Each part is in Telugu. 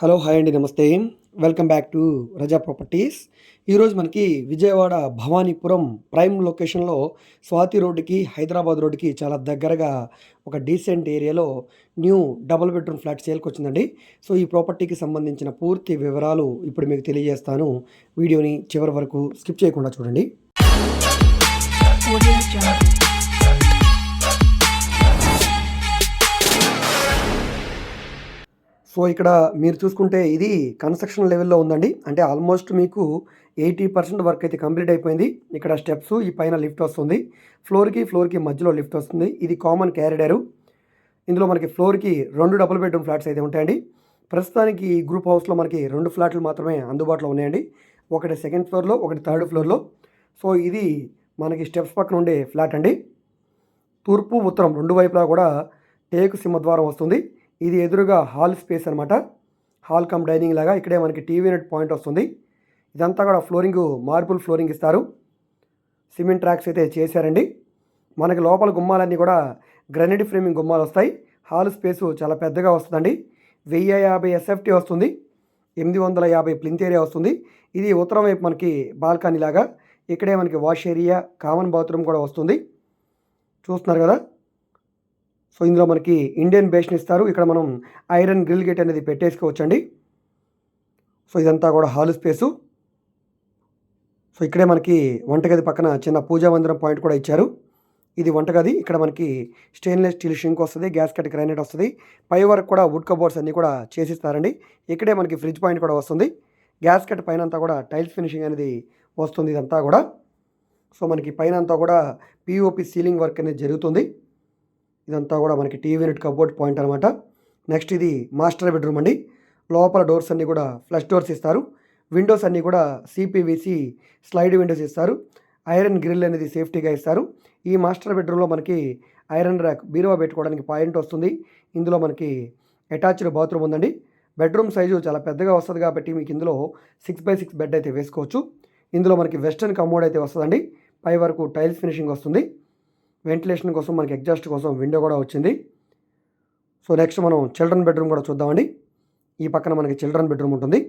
హలో హాయ్ అండి నమస్తే. Welcome back to Raza properties. ఈరోజు మనకి విజయవాడ భవానీపురం ప్రైమ్ లొకేషన్లో స్వాతి రోడ్డుకి హైదరాబాద్ రోడ్డుకి చాలా దగ్గరగా ఒక డీసెంట్ ఏరియాలో న్యూ డబుల్ బెడ్రూమ్ ఫ్లాట్ సేల్కి వచ్చిందండి. సో ఈ ప్రాపర్టీకి సంబంధించిన పూర్తి వివరాలు ఇప్పుడు మీకు తెలియజేస్తాను. వీడియోని చివరి వరకు స్కిప్ చేయకుండా చూడండి. సో ఇక్కడ మీరు చూసుకుంటే ఇది కన్స్ట్రక్షన్ లెవెల్లో ఉందండి. అంటే ఆల్మోస్ట్ మీకు ఎయిటీ పర్సెంట్ వర్క్ అయితే కంప్లీట్ అయిపోయింది. ఇక్కడ స్టెప్స్ ఈ పైన లిఫ్ట్ వస్తుంది. ఫ్లోర్కి ఫ్లోర్కి మధ్యలో లిఫ్ట్ వస్తుంది. ఇది కామన్ క్యారిడరు ఇందులో మనకి ఫ్లోర్కి రెండు డబుల్ బెడ్రూమ్ ఫ్లాట్స్ అయితే ఉంటాయండి. ప్రస్తుతానికి ఈ గ్రూప్ హౌస్లో మనకి రెండు ఫ్లాట్లు మాత్రమే అందుబాటులో ఉన్నాయండి. ఒకటి సెకండ్ ఫ్లోర్లో ఒకటి థర్డ్ ఫ్లోర్లో. సో ఇది మనకి స్టెప్స్ పక్కన ఉండే ఫ్లాట్ అండి. తూర్పు ఉత్తరం రెండు వైపులా కూడా టేకు సింహద్వారం వస్తుంది. ఇది ఎదురుగా హాల్ స్పేస్ అనమాట హాల్ కమ్ డైనింగ్ లాగా ఇక్కడే మనకి టీవీ నెట్ పాయింట్ వస్తుంది. ఇదంతా కూడా ఫ్లోరింగ్ మార్బుల్ ఫ్లోరింగ్ ఇస్తారు. సిమెంట్ ట్రాక్స్ అయితే చేశారండి. మనకి లోపల గుమ్మాలన్నీ కూడా గ్రనైట్ ఫ్రేమింగ్ గుమ్మాలు వస్తాయి. హాల్ స్పేసు చాలా పెద్దగా వస్తుందండి. వెయ్యి యాభై ఎస్ఎఫ్టీ వస్తుంది. ఎనిమిది వందల యాభై ప్లింత్ ఏరియా వస్తుంది. ఇది ఉత్తరం వైపు మనకి బాల్కనీ లాగా ఇక్కడే మనకి వాష్ ఏరియా కామన్ బాత్రూమ్ కూడా వస్తుంది. చూస్తున్నారు కదా? సో ఇందులో మనకి ఇండియన్ బేస్ని ఇస్తారు. ఇక్కడ మనం ఐరన్ గ్రిల్ గేట్ అనేది పెట్టేసుకోవచ్చండి. సో ఇదంతా కూడా హాల్ స్పేసు. సో ఇక్కడే మనకి వంటగది పక్కన చిన్న పూజా మందిరం పాయింట్ కూడా ఇచ్చారు. ఇది వంటగది. ఇక్కడ మనకి స్టెయిన్లెస్ స్టీల్ షింక్ వస్తుంది గ్యాస్ కట్ గ్రైనేట్ వస్తుంది. పై వరకు కూడా వుడ్ కబోర్డ్స్ అన్నీ కూడా చేసిస్తారండి. ఇక్కడే మనకి ఫ్రిడ్జ్ పాయింట్ కూడా వస్తుంది. గ్యాస్ కట్ పైన అంతా కూడా టైల్స్ ఫినిషింగ్ అనేది వస్తుంది ఇదంతా కూడా. సో మనకి పైన అంతా కూడా పిఓపి సీలింగ్ వర్క్ అనేది జరుగుతుంది. ఇదంతా కూడా మనకి టీవీ యూనిట్ కబోర్డ్ పాయింట్ అనమాట నెక్స్ట్ ఇది మాస్టర్ బెడ్రూమ్ అండి. లోపల డోర్స్ అన్నీ కూడా ఫ్లష్ డోర్స్ ఇస్తారు. విండోస్ అన్నీ కూడా సిపివిసి స్లైడ్ విండోస్ ఇస్తారు. ఐరన్ గ్రిల్ అనేది సేఫ్టీగా ఇస్తారు. ఈ మాస్టర్ బెడ్రూమ్లో మనకి ఐరన్ ర్యాక్ బీరువా పెట్టుకోవడానికి పాయింట్ వస్తుంది. ఇందులో మనకి అటాచ్డ్ బాత్రూమ్ ఉందండి. బెడ్రూమ్ సైజు చాలా పెద్దగా వస్తుంది కాబట్టి మీకు ఇందులో సిక్స్ బై సిక్స్ బెడ్ అయితే వేసుకోవచ్చు. ఇందులో మనకి వెస్టర్న్ కమోడ్ అయితే వస్తుందండి. పై వరకు టైల్స్ ఫినిషింగ్ వస్తుంది. వెంటిలేషన్ కోసం మనకి ఎగ్జాస్ట్ కోసం విండో కూడా వచ్చింది. సో నెక్స్ట్ మనం చిల్డ్రన్ బెడ్రూమ్ కూడా చూద్దామండి. ఈ పక్కన మనకి చిల్డ్రన్ బెడ్రూమ్ ఉంటుంది.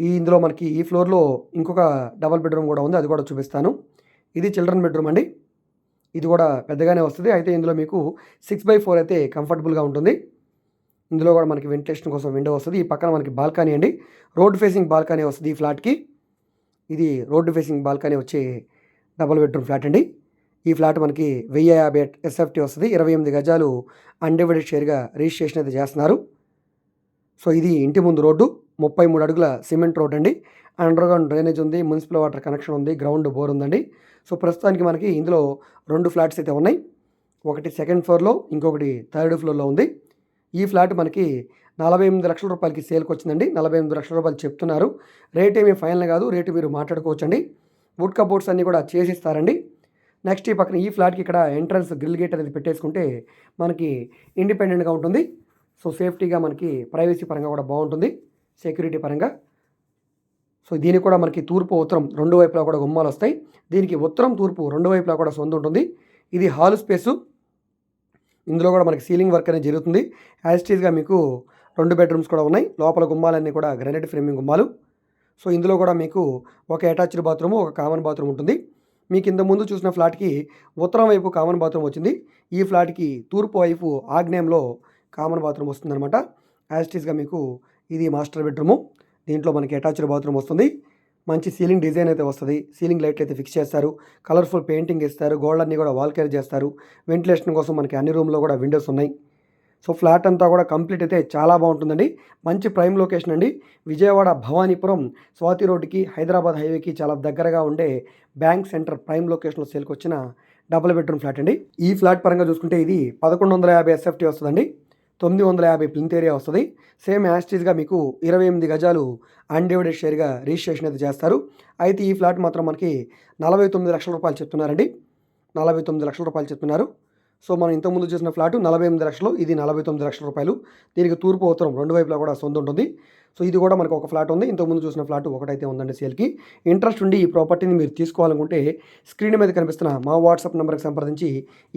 ఈ ఇందులో మనకి ఈ ఫ్లోర్లో ఇంకొక డబల్ బెడ్రూమ్ కూడా ఉంది అది కూడా చూపిస్తాను. ఇది చిల్డ్రన్ బెడ్రూమ్ అండి. ఇది కూడా పెద్దగానే వస్తుంది. అయితే ఇందులో మీకు సిక్స్ బై ఫోర్ అయితే కంఫర్టబుల్గా ఉంటుంది. ఇందులో కూడా మనకి వెంటిలేషన్ కోసం విండో వస్తుంది. ఈ పక్కన మనకి బాల్కనీ అండి. రోడ్ ఫేసింగ్ బాల్కనీ వస్తుంది ఈ ఫ్లాట్కి. ఇది రోడ్డు ఫేసింగ్ బాల్కనీ వచ్చే డబల్ బెడ్రూమ్ ఫ్లాట్ అండి. ఈ ఫ్లాట్ మనకి వెయ్యి యాభై ఎస్ఎఫ్టీ వస్తుంది. ఇరవై ఎనిమిది గజాలు అన్డివైడెడ్ షేర్గా రిజిస్ట్రేషన్ అయితే చేస్తున్నారు. సో ఇది ఇంటి ముందు రోడ్డు. ముప్పై మూడు అడుగుల సిమెంట్ రోడ్ అండి. అండర్గ్రౌండ్ డ్రైనేజ్ ఉంది మున్సిపల్ వాటర్ కనెక్షన్ ఉంది గ్రౌండ్ బోర్ ఉందండి. సో ప్రస్తుతానికి మనకి ఇందులో రెండు ఫ్లాట్స్ అయితే ఉన్నాయి. ఒకటి సెకండ్ ఫ్లోర్లో ఇంకొకటి థర్డ్ ఫ్లోర్లో ఉంది. ఈ ఫ్లాట్ మనకి నలభై ఎనిమిది లక్షల రూపాయలకి సేల్కి వచ్చిందండి. నలభై ఎనిమిది లక్షల రూపాయలు చెప్తున్నారు. రేట్ ఏమీ ఫైనల్ కాదు. రేటు మీరు మాట్లాడుకోవచ్చండి. వుడ్ కబోర్డ్స్ అన్నీ కూడా చేసిస్తారండి. నెక్స్ట్ ఈ పక్కన ఈ ఫ్లాట్కి ఇక్కడ ఎంట్రన్స్ గ్రిల్ గేట్ అనేది పెట్టేసుకుంటే మనకి ఇండిపెండెంట్గా ఉంటుంది. సో సేఫ్టీగా మనకి ప్రైవసీ పరంగా కూడా బాగుంటుంది. సెక్యూరిటీ పరంగా. సో దీనికి కూడా మనకి తూర్పు ఉత్తరం రెండు వైపులా కూడా గుమ్మాలు వస్తాయి. దీనికి ఉత్తరం తూర్పు రెండు వైపులా కూడా సొంత ఉంటుంది. ఇది హాల్ స్పేసు. ఇందులో కూడా మనకి సీలింగ్ వర్క్ అనేది జరుగుతుంది. యాజిటీస్గా మీకు రెండు బెడ్రూమ్స్ కూడా ఉన్నాయి. లోపల గుమ్మాలన్నీ కూడా గ్రానైట్ ఫ్రేమింగ్ గుమ్మాలు. సో ఇందులో కూడా మీకు ఒక అటాచ్డ్ బాత్రూమ్ ఒక కామన్ బాత్రూమ్ ఉంటుంది. మీకు ఇంత ముందు చూసిన ఫ్లాట్కి ఉత్తరం వైపు కామన్ బాత్రూమ్ వచ్చింది. ఈ ఫ్లాట్కి తూర్పు వైపు ఆగ్నేయంలో కామన్ బాత్రూమ్ వస్తుందన్నమాట. యాజిటీస్గా మీకు ఇది మాస్టర్ బెడ్రూము దీంట్లో మనకి అటాచ్డ్ బాత్రూమ్ వస్తుంది. మంచి సీలింగ్ డిజైన్ అయితే వస్తుంది. సీలింగ్ లైట్లు అయితే ఫిక్స్ చేస్తారు. కలర్ఫుల్ పెయింటింగ్ ఇస్తారు. గోల్డన్ని కూడా వాల్కేర్ చేస్తారు. వెంటిలేషన్ కోసం మనకి అన్ని రూమ్లో కూడా విండోస్ ఉన్నాయి. సో ఫ్లాట్ అంతా కూడా కంప్లీట్ అయితే చాలా బాగుంటుందండి. మంచి ప్రైమ్ లొకేషన్ అండి. విజయవాడ భవానీపురం స్వాతి రోడ్డుకి హైదరాబాద్ హైవేకి చాలా దగ్గరగా ఉండే బ్యాంక్ సెంటర్ ప్రైమ్ లొకేషన్లో సేల్కి వచ్చిన డబుల్ బెడ్రూమ్ ఫ్లాట్ అండి. ఈ ఫ్లాట్ పరంగా చూసుకుంటే ఇది పదకొండు వందల యాభై ఎస్ఎఫ్టీ వస్తుందండి. తొమ్మిది వందల యాభై ప్లింత్ ఏరియా వస్తుంది. సేమ్ యాస్టీస్గా మీకు ఇరవై ఎనిమిది గజాలు అన్డివైడెడ్ షేర్గా రిజిస్ట్రేషన్ అయితే చేస్తారు. అయితే ఈ ఫ్లాట్ మాత్రం మనకి నలభై తొమ్మిది లక్షల రూపాయలు చెప్తున్నారండి. నలభై తొమ్మిది లక్షల రూపాయలు చెప్తున్నారు. సో మనం ఇంతకుముందు చూసిన ఫ్లాట్ నలభై ఎనిమిది లక్షలు ఇది నలభై తొమ్మిది లక్షల రూపాయలు. దీనికి తూర్పు ఉత్తరం రెండు వైపులా కూడా సొంత ఉంటుంది. సో ఇది కూడా మనకు ఒక ఫ్లాట్ ఉంది. ఇంతకుముందు చూసిన ఫ్లాట్ ఒకటైతే ఉందండి సేల్కి. ఇంట్రెస్ట్ ఉండి ఈ ప్రాపర్టీని మీరు తీసుకోవాలనుకుంటే స్క్రీన్ మీద కనిపిస్తున్న మా వాట్సాప్ నెంబర్కి సంప్రదించి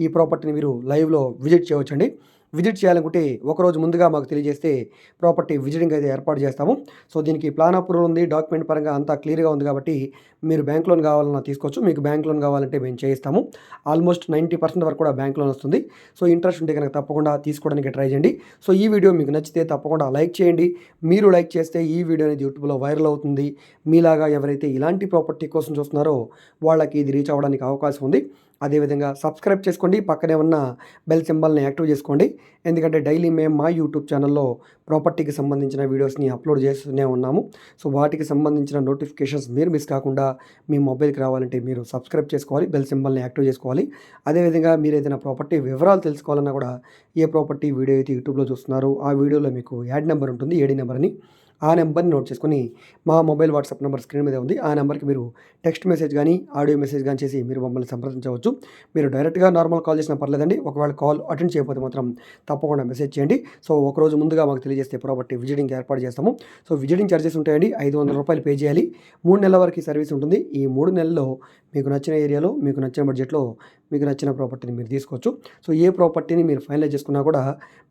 ఈ ప్రాపర్టీని మీరు లైవ్లో విజిట్ చేయవచ్చండి. విజిట్ చేయాలనుకుంటే ఒకరోజు ముందుగా మాకు తెలియజేస్తే ప్రాపర్టీ విజిటింగ్ అయితే ఏర్పాటు చేస్తాము. సో దీనికి ప్లాన్ అప్రూవల్ ఉంది. డాక్యుమెంట్ పరంగా అంతా క్లియర్గా ఉంది కాబట్టి మీరు బ్యాంక్ లోన్ కావాలన్నా తీసుకోవచ్చు. మీకు బ్యాంక్ లోన్ కావాలంటే మేము చేయిస్తాము. ఆల్మోస్ట్ నైంటీ పర్సెంట్ వరకు కూడా బ్యాంక్ లోన్ వస్తుంది. సో ఇంట్రెస్ట్ ఉంటే కనుక తప్పకుండా తీసుకోవడానికి ట్రై చేయండి. సో ఈ వీడియో మీకు నచ్చితే తప్పకుండా లైక్ చేయండి. మీరు లైక్ చేస్తే ఈ వీడియో అనేది యూట్యూబ్లో వైరల్ అవుతుంది. మీలాగా ఎవరైతే ఇలాంటి ప్రాపర్టీ కోసం చూస్తున్నారో వాళ్ళకి ఇది రీచ్ అవ్వడానికి అవకాశం ఉంది. అదేవిధంగా సబ్స్క్రైబ్ చేసుకోండి. పక్కనే ఉన్న బెల్ సింబల్ని యాక్టివ్ చేసుకోండి. ఎందుకంటే డైలీ మేము మా యూట్యూబ్ ఛానల్లో ప్రాపర్టీకి సంబంధించిన వీడియోస్ని అప్లోడ్ చేస్తూనే ఉన్నాము. సో వాటికి సంబంధించిన నోటిఫికేషన్స్ మీరు మిస్ కాకుండా మీ మొబైల్కి రావాలంటే మీరు సబ్స్క్రైబ్ చేసుకోవాలి బెల్ సింబల్ని యాక్టివ్ చేసుకోవాలి. అదేవిధంగా మీరు ఏదైనా ప్రాపర్టీ వివరాలు తెలుసుకోవాలన్నా కూడా ఏ ప్రాపర్టీ వీడియో అయితే యూట్యూబ్లో చూస్తున్నారో ఆ వీడియోలో మీకు యాడ్ నెంబర్ ఉంటుంది ఏడి నెంబర్ అని. ఆ నెంబర్ని నోట్ చేసుకొని మా మొబైల్ వాట్సాప్ నెంబర్ స్క్రీన్ మీద ఉంది. ఆ నెంబర్కి మీరు టెక్స్ట్ మెసేజ్ కానీ ఆడియో మెసేజ్ కానీ చేసి మీరు మమ్మల్ని సంప్రదించవచ్చు. మీరు డైరెక్ట్గా నార్మల్ కాల్ చేసినా పర్లేదండి. ఒకవేళ కాల్ అటెండ్ చేయకపోతే మాత్రం తప్పకుండా మెసేజ్ చేయండి. సో ఒకరోజు ముందుగా మాకు చేస్తే ప్రాపర్టీ విజిటింగ్ ఏర్పాటు చేస్తాము. సో విజిటింగ్ ఛార్జెస్ ఉంటాయండి. ఐదు వందల రూపాయలు పే చేయాలి. మూడు నెలల వరకు సర్వీస్ ఉంటుంది. ఈ మూడు నెలల్లో మీకు నచ్చిన ఏరియాలో మీకు నచ్చిన బడ్జెట్లో మీకు నచ్చిన ప్రాపర్టీని మీరు తీసుకోవచ్చు. సో ఏ ప్రాపర్టీని మీరు ఫైనలైజ్ చేసుకున్నా కూడా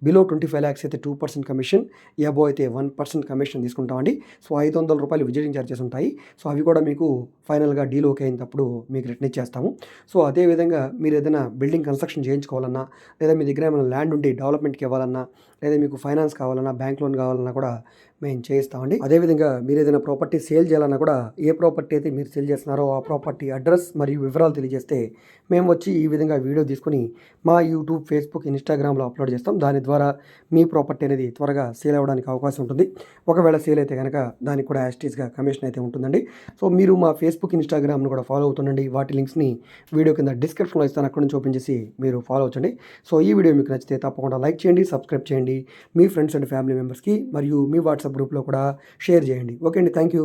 బిలో ట్వంటీ ఫైవ్ ల్యాక్స్ అయితే టూ పర్సెంట్ కమిషన్ ఎబో అయితే వన్ పర్సెంట్ కమిషన్ తీసుకుంటామండి. సో ఐదు వందల రూపాయలు విజిటింగ్ ఛార్జెస్ ఉంటాయి. సో అవి కూడా మీకు ఫైనల్గా డీల్ ఓకే అయినప్పుడు మీకు రిటర్న్ ఇచ్చేస్తాము. సో అదేవిధంగా మీరు ఏదైనా బిల్డింగ్ కన్స్ట్రక్షన్ చేయించుకోవాలన్నా లేదా మీ దగ్గర ఏమైనా ల్యాండ్ ఉండి డెవలప్మెంట్కి ఇవ్వాలన్నా లేదా మీకు ఫైనాన్స్ కావాలన్నా బ్యాంక్ లోన్ కావాలన్నా కూడా మేము చేయిస్తామండి. అదేవిధంగా మీరు ఏదైనా ప్రాపర్టీ సేల్ చేయాలన్నా కూడా ఏ ప్రాపర్టీ అయితే మీరు సేల్ చేస్తున్నారో ఆ ప్రాపర్టీ అడ్రస్ మరియు వివరాలు తెలియజేస్తే మేము వచ్చి ఈ విధంగా వీడియో తీసుకొని మా యూట్యూబ్ ఫేస్బుక్ ఇన్స్టాగ్రామ్లో అప్లోడ్ చేస్తాం. దాని ద్వారా మీ ప్రాపర్టీ అనేది త్వరగా సేల్ అవ్వడానికి అవకాశం ఉంటుంది. ఒకవేళ సేల్ అయితే కనుక దానికి కూడా యాస్టీస్గా కమిషన్ అయితే ఉంటుందండి. సో మీరు మా ఫేస్బుక్ ఇన్స్టాగ్రామ్ను కూడా ఫాలో అవుతుండండి. వాటి లింక్స్ని వీడియో కింద డిస్క్రిప్షన్లో ఇస్తాను. అక్కడ నుంచి ఓపెన్ చేసి మీరు ఫాలో అవ్వచ్చండి. సో ఈ వీడియో మీకు నచ్చితే తప్పకుండా లైక్ చేయండి సబ్స్క్రైబ్ చేయండి. మీ ఫ్రెండ్స్ అండ్ ఫ్యామిలీ మెంబర్స్కి మరియు మీ వాట్సాప్ వాట్సాప్ గ్రూప్లో కూడా షేర్ చేయండి. ఓకే అండి. Thank you